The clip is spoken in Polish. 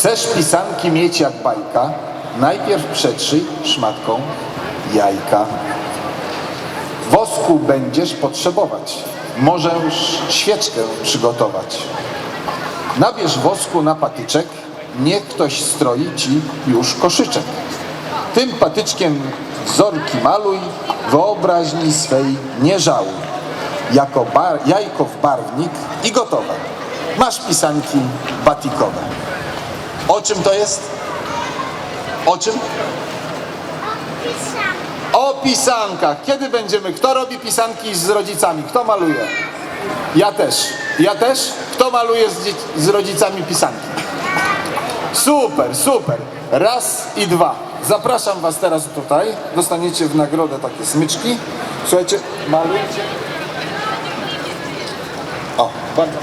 Chcesz pisanki mieć jak bajka? Najpierw przetrzyj szmatką jajka. Wosku będziesz potrzebować. Możesz świeczkę przygotować. Nabierz wosku na patyczek, niech ktoś stroi ci już koszyczek. Tym patyczkiem wzorki maluj, wyobraźni swej nie żałuj. Jako bar, jajko w barwnik i gotowe. Masz pisanki batikowe. O czym to jest? O czym? O pisankach. Kiedy będziemy? Kto robi pisanki z rodzicami? Kto maluje? Ja też. Ja też? Kto maluje z, z rodzicami pisanki? Super, super. Raz i dwa. Zapraszam Was teraz tutaj. Dostaniecie w nagrodę takie smyczki. Słuchajcie, malujcie. O, bardzo.